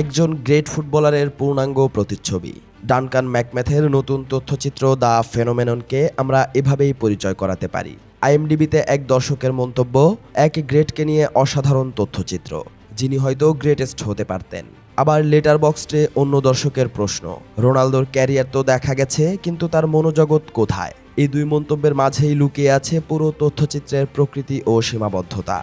একজন গ্রেট ফুটবলারের পূর্ণাঙ্গ প্রতিচ্ছবি। ডানকান ম্যাকম্যাথের নতুন তথ্যচিত্র দ্য ফেনোমেননকে আমরা এভাবেই পরিচয় করাতে পারি। আইএমডিবিতে এক দর্শকের মন্তব্য, এক গ্রেটকে নিয়ে অসাধারণ তথ্যচিত্র, যিনি হয়তো গ্রেটেস্ট হতে পারতেন। আবার লেটার বক্সটে অন্য দর্শকের প্রশ্ন, রোনালদোর ক্যারিয়ার তো দেখা গেছে, কিন্তু তার মনোজগৎ কোথায়? এই দুই মন্তব্যের মাঝেই লুকিয়ে আছে পুরো তথ্যচিত্রের প্রকৃতি ও সীমাবদ্ধতা।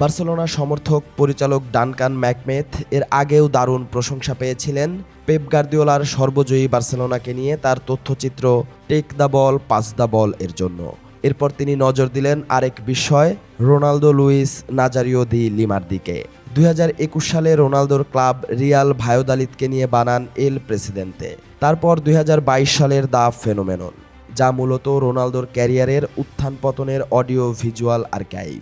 বার্সেলোনা সমর্থক, পরিচালক ডানকান ম্যাকমেথ এর আগেও দারুণ প্রশংসা পেয়েছিলেন। পেপ গার্দিওলার সর্বজয়ী বার্সেলোনাকে নিয়ে তার তথ্যচিত্র take the ball, pass the ball এর জন্য। এরপর তিনি নজর দিলেন আরেক বিষয়, রোনালদো লুইস নাজারিও দি লিমার দিকে। দুই হাজার একুশ সালে রোনালদোর ক্লাব রিয়াল ভায়োদালিতকে নিয়ে বানান এল প্রেসিডেন্টে। তারপর দুই হাজার বাইশ সালের দ্য ফেনোমেনন, যা মূলত রোনালদোর ক্যারিয়ারের উত্থান পতনের অডিও ভিজুয়াল আর্কাইভ।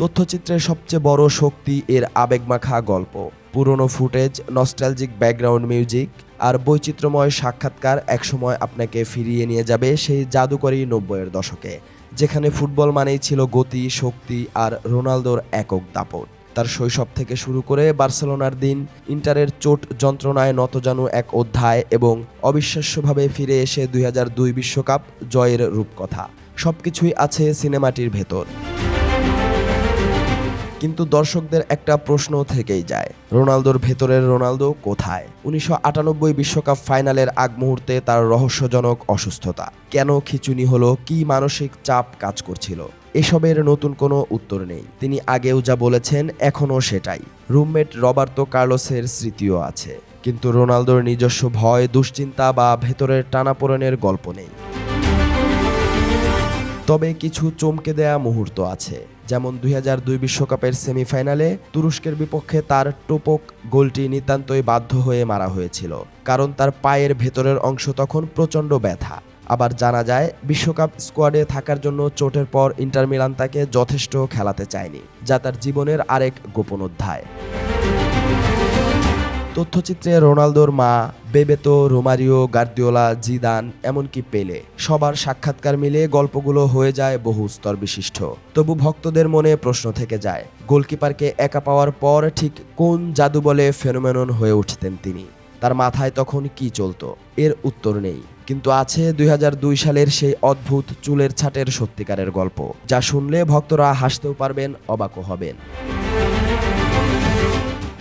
তথ্যচিত্রের সবচেয়ে বড় শক্তি এর আবেগমাখা গল্প। পুরনো ফুটেজ নস্টালজিক ব্যাকগ্রাউন্ড মিউজিক আর বৈচিত্র্যময় সাক্ষাৎকার একসময় আপনাকে ফিরিয়ে নিয়ে যাবে সেই জাদুকরী নব্বইয়ের দশকে, যেখানে ফুটবল মানেই ছিল গতি, শক্তি আর রোনালদোর একক দাপট। তার শৈশব থেকে শুরু করে বার্সেলোনার দিন, ইন্টারের চোট যন্ত্রণায় নতজানু এক অধ্যায় এবং অবিশ্বাস্যভাবে ফিরে এসে দুই বিশ্বকাপ জয়ের রূপকথা। সবকিছুই আছে সিনেমাটির ভেতর। কিন্তু দর্শকদের একটা প্রশ্ন থেকেই যায়, রোনালদোর ভেতরের রোনালদো কোথায়? উনিশশো বিশ্বকাপ ফাইনালের আগ মুহূর্তে তার রহস্যজনক অসুস্থতা, কেন খিচুনি হলো, কি মানসিক চাপ কাজ করছিল? এসবের নতুন কোনো উত্তর নেই। তিনি আগেও যা বলেছেন, এখনও সেটাই। রুমমেট রবার্তো কার্লোসের স্মৃতিও আছে। কিন্তু রোনালদোর নিজস্ব ভয়, দুশ্চিন্তা বা ভেতরের টানাপোড়েনের গল্প নেই। তবে কিছু চমকে দেয়া মুহূর্ত আছে, যেমন দুই হাজার দুই বিশ্বকাপের সেমিফাইনালে তুরস্কের বিপক্ষে তার টোপক গোলটি নিতান্তই বাধ্য হয়ে মারা হয়েছিল, কারণ তার পায়ের ভেতরের অংশ তখন প্রচণ্ড ব্যথা। আবার জানা যায়, বিশ্বকাপ স্কোয়াডে থাকার জন্য চোটের পর ইন্টার মিলান তাকে যথেষ্ট খেলাতে চায়নি, যা তার জীবনের আরেক গোপন অধ্যায়। তথ্যচিত্রে রোনালদোর মা বেবেতো, রোমারিও, গার্দিওলা, জিদান, এমনকি পেলে। সবার সাক্ষাৎকার মিলে গল্পগুলো হয়ে যায় বহু স্তর বিশিষ্ট। তবু ভক্তদের মনে প্রশ্ন থেকে যায়, গোলকিপারকে একা পাওয়ার পর ঠিক কোন জাদু বলে ফেনোমেনন হয়ে উঠতেন তিনি? তার মাথায় তখন কি চলতো? এর উত্তর নেই। কিন্তু আছে দুই হাজার দুই সালের সেই অদ্ভুত চুলের ছাটের সত্যিকারের গল্প, যা শুনলে ভক্তরা হাসতেও পারবেন, অবাকও হবেন।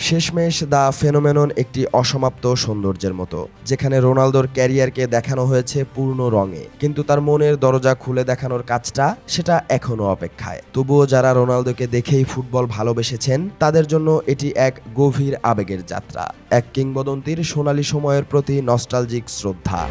শেষমেশ দ্য ফেনোমেনন একটি অসমাপ্ত সৌন্দর্যের মতো, যেখানে রোনালদোর ক্যারিয়ারকে দেখানো হয়েছে পূর্ণ রঙে। কিন্তু তার মনের দরজা খুলে দেখানোর কাজটা সেটা এখনও অপেক্ষায়। তবুও যারা রোনালদোকে দেখেই ফুটবল ভালোবেসেছেন, তাদের জন্য এটি এক গভীর আবেগের যাত্রা, এক কিংবদন্তির সোনালী সময়ের প্রতি নস্টালজিক শ্রদ্ধা।